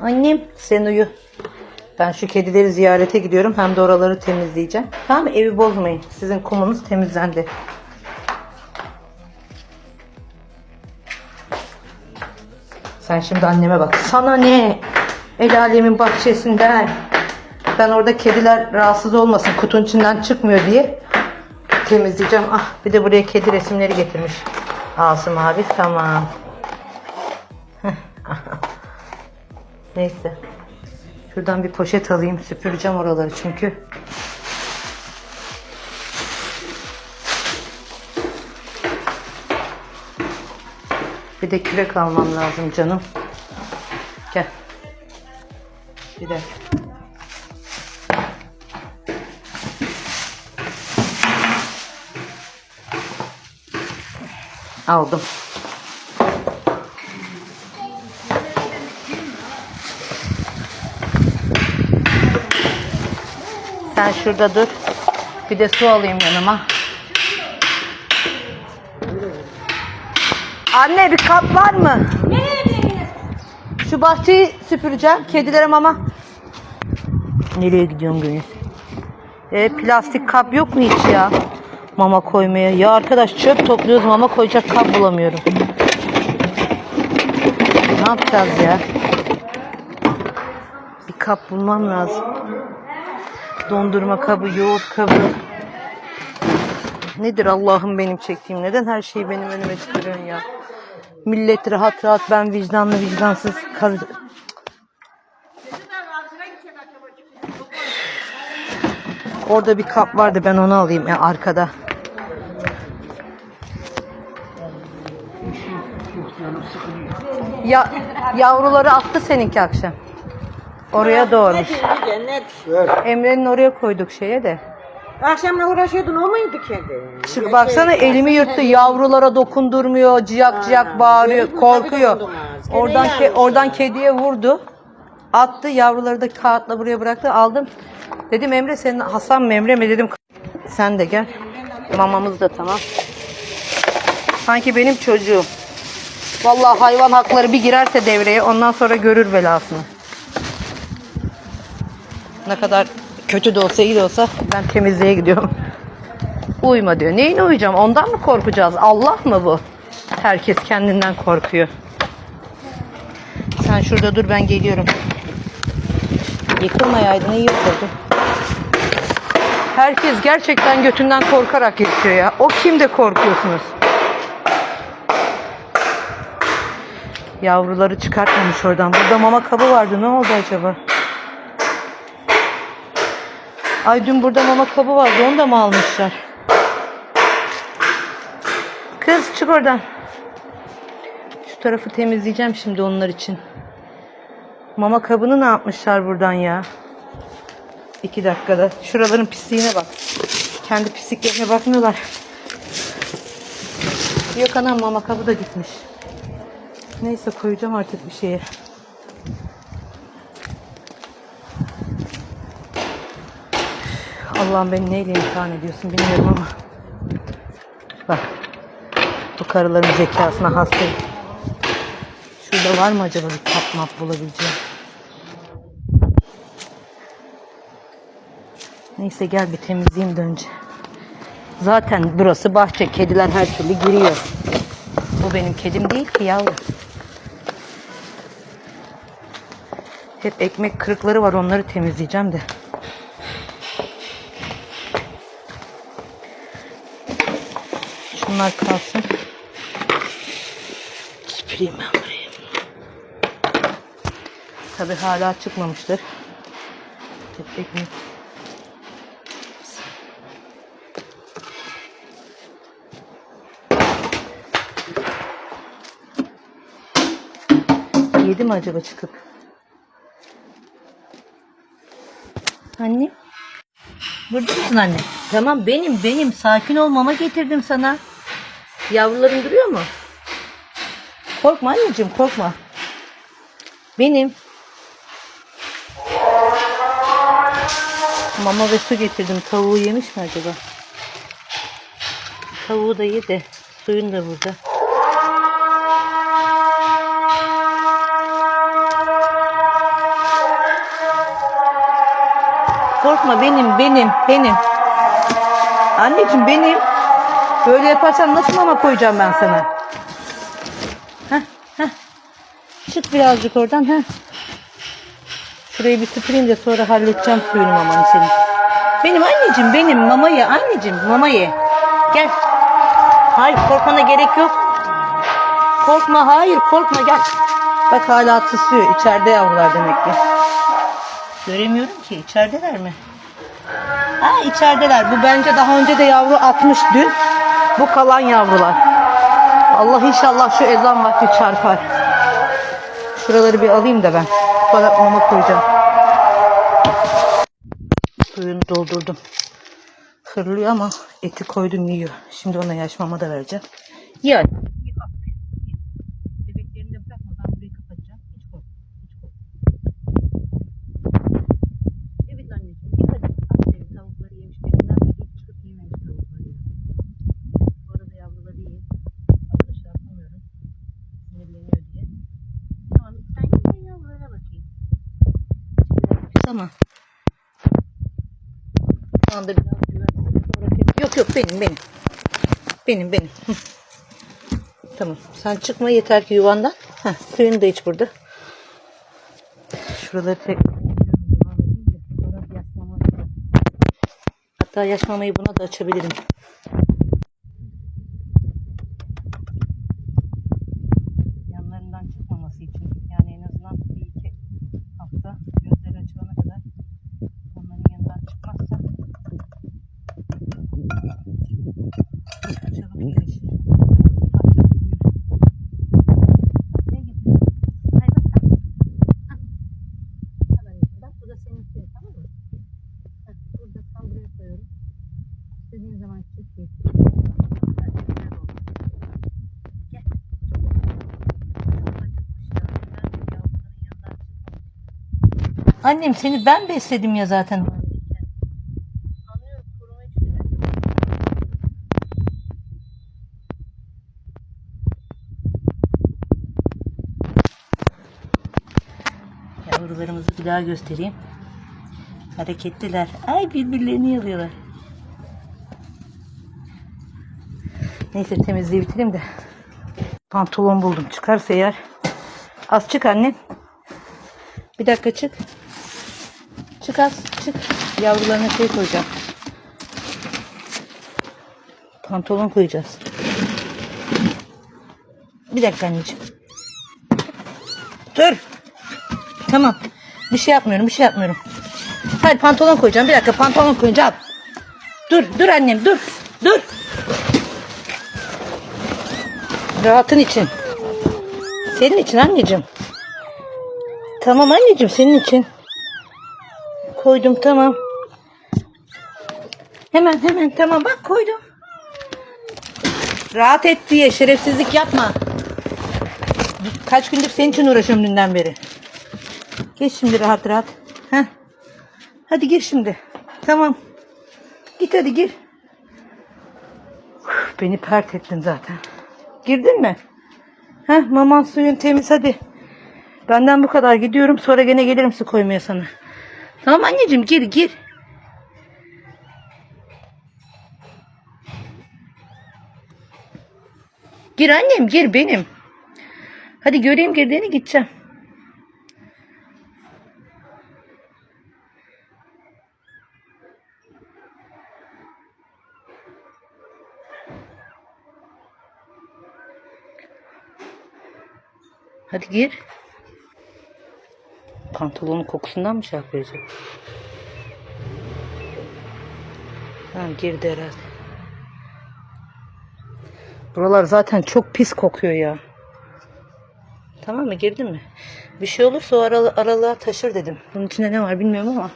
Annem sen uyu. Ben şu kedileri ziyarete gidiyorum. Hem de oraları temizleyeceğim. Tamam? Evi bozmayın. Sizin kumunuz temizlendi. Sen şimdi anneme bak. Sana ne? El alemin bahçesinden. Ben orada kediler rahatsız olmasın. Kutunun içinden çıkmıyor diye temizleyeceğim. Ah bir de buraya kedi resimleri getirmiş. Asım abi tamam. Neyse. Şuradan bir poşet alayım. Süpüreceğim oraları çünkü. Bir de kürek almam lazım canım. Gel. Bir dakika. Aldım. Sen şurada dur. Bir de su alayım yanıma. Anne bir kap var mı? Şu bahçeyi süpüreceğim. Kedilere mama. Nereye gidiyorum Gönül? E, plastik kap yok mu hiç ya? Mama koymaya. Ya arkadaş çöp topluyoruz mama koyacak kap bulamıyorum. Ne yapacağız ya? Bir kap bulmam lazım. Dondurma kabı, yoğurt kabı. Nedir Allah'ım benim çektiğim? Neden her şeyi benim önüme çıkarıyorsun ya? Millet rahat rahat ben vicdanlı vicdansız kar... Orada bir kap vardı ben onu alayım ya arkada. Ya yavruları attı seninki akşam. Oraya doğurmuş. Emre'nin oraya koyduk şeye de. Akşamla uğraşıyordun o muydu kedi? Çık baksana elimi yırttı. Yavrulara dokundurmuyor. Ciyak ciyak bağırıyor. benim Korkuyor. tabii dondurmaz. Gene Oradan ke- yavrusu. oradan kediye vurdu. Attı. Yavruları da kağıtla buraya bıraktı. Aldım. Dedim Emre senin Hasan mı Emre mi dedim. Sen de gel. Mamamız da tamam. Sanki benim çocuğum. Vallahi hayvan hakları bir girerse devreye ondan sonra görür belasını. Ne kadar kötü de olsa iyi de olsa ben temizliğe gidiyorum. Uyma diyor. Neyine uyacağım? Ondan mı korkacağız? Allah mı bu? Herkes kendinden korkuyor. Sen şurada dur ben geliyorum. Yıkılmayaydın iyi olurdu. Herkes gerçekten götünden korkarak yaşıyor ya. O kimde korkuyorsunuz? Yavruları çıkartmamış oradan. Burada mama kabı vardı. Ne oldu acaba? Ay dün burada mama kabı vardı. Onu da mı almışlar? Kız çık oradan. Şu tarafı temizleyeceğim şimdi onlar için. Mama kabını ne yapmışlar buradan ya? İki dakikada. Şuraların pisliğine bak. Kendi pisliklerine bakmıyorlar. Yok anam mama kabı da gitmiş. Neyse koyacağım artık bir şeye. Allah'ım beni neyle imtihan ediyorsun bilmiyorum ama. Bak. Bu karıların zekasına hastayım. Şurada var mı acaba bir kap map bulabileceğim? Neyse gel bir temizleyeyim de önce. Zaten burası bahçe. Kediler her türlü giriyor. Bu benim kedim değil ki yavrum. Hep ekmek kırıkları var onları temizleyeceğim de. Şunlar kalsın. Süpüreyim ben burayı. Tabi hala çıkmamıştır. Hep ekmek. Yedi mi acaba çıkıp? Anne. Burada mısın anne? Tamam benim benim sakin olmama getirdim sana. Yavruların duruyor mu? Korkma anneciğim korkma. Benim. Mama ve su getirdim. Tavuğu yemiş mi acaba? Tavuğu da yedi. Suyun da burada. Korkma benim, benim, benim. Anneciğim benim. Böyle yaparsan nasıl mama koyacağım ben sana? Heh, heh. Çık birazcık oradan. Heh. Şurayı bir süpüreyim de sonra halledeceğim suyunu mamanı senin. Benim anneciğim benim mama ye anneciğim mama ye. Gel. Hayır korkmana gerek yok. Korkma hayır korkma gel. Bak hala tıslıyor. İçeride yavrular demek ki. Göremiyorum ki içerideler mi? Ha içerideler. Bu bence daha önce de yavru atmış dün. Bu kalan yavrular. Allah inşallah şu ezan vakti çarpar. Şuraları bir alayım da ben. Sonra mama koyacağım. Suyunu doldurdum. Hırlıyor ama eti koydum yiyor. Şimdi ona yaş mama da vereceğim. Ye anne. Ye, aferin, ye. Bebeklerini de bırakma. Ben burayı kapatacağım. Hiç korkma. Hiç korkma. Evet anneciğim. Ye hadi. Aferin. Tavukları yemiş. Deminden beri hiç çıkıp yememiş tavukları. ya. Bu arada yavruları iyi. Arkadaşlar yapamıyorum. Sinirleniyor diye. Tamam. Sen git ben yavrulara bakayım. Tamam. Şu anda biraz güvensiz. Yok yok benim benim. Benim benim. Tamam. Sen çıkma yeter ki yuvandan. Heh, suyunu da iç burada. Şuraları tek Hatta yaş mamayı buna da açabilirim. Yanlarından çıkmaması için. Yani en azından bir iki hafta gözleri açılana kadar onların yanından çıkmazsa çabuk iyileşir. Bak çabuk büyür. Ne gibi? Hay bak. al. Al. Al anneciğim, Bak bu da senin için tamam mı? Heh, Burada tam buraya koyuyorum. İstediğin zaman çık ye. Hadi, güzel oldu. Gel. Çok acıkmış ya. Ben de yavruların yanından çıkmamış. Annem seni ben besledim ya zaten. Yavrularımızı bir daha göstereyim. Hareketliler. Ay birbirlerini yalıyorlar. Neyse temizliği bitireyim de. Pantolon buldum. Çıkarsa eğer. Az çık annem. Bir dakika çık. Çık az. Çık. Yavrularına şey koyacağım. Pantolon koyacağız. Bir dakika anneciğim. Dur. Tamam. Bir şey yapmıyorum. Bir şey yapmıyorum. Hayır pantolon koyacağım. Bir dakika pantolon koyacağım. Dur. Dur annem. Dur. Dur. Rahatın için. Senin için anneciğim. Tamam anneciğim senin için. Koydum tamam. Hemen hemen tamam bak koydum. Rahat et diye şerefsizlik yapma. Kaç gündür senin için uğraşıyorum dünden beri. Geç şimdi rahat rahat. Heh. Hadi gir şimdi. Tamam. Git hadi gir. Uf, beni pert ettin zaten. Girdin mi? Heh, maman suyun temiz hadi. Benden bu kadar gidiyorum sonra gene gelirim su koymaya sana. Tamam anneciğim gir gir. Gir annem gir benim. Hadi göreyim girdiğini gideceğim. Hadi gir. Pantolonun kokusundan mı şey yapacak? Tamam girdi herhalde. Buralar zaten çok pis kokuyor ya. Tamam mı girdin mi? Bir şey olursa o aralı, aralığa taşır dedim. Bunun içinde ne var bilmiyorum ama.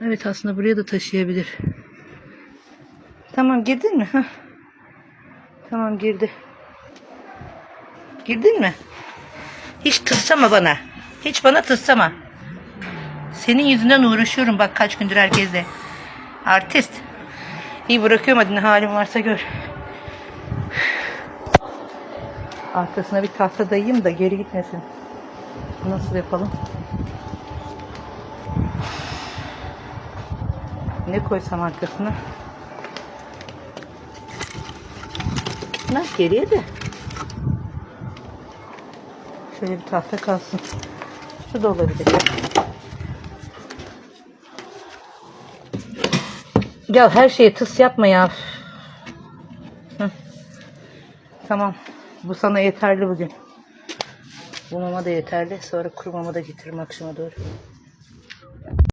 Evet aslında buraya da taşıyabilir. Tamam girdin mi? Heh. Tamam girdi. Girdin mi? Hiç tırsama bana. Hiç bana tırsama. Senin yüzünden uğraşıyorum bak kaç gündür herkesle. Artist. İyi bırakıyorum hadi ne halin varsa gör. Arkasına bir tahta dayayım da geri gitmesin. Nasıl yapalım? Ne koysam arkasına? Ne geriye de. Şöyle bir tahta kalsın. Şu da olabilir. Ya her şeyi tıs yapma ya. Hı. Tamam. Bu sana yeterli bugün. Bu mama da yeterli. Sonra kuru mama da getiririm akşama doğru.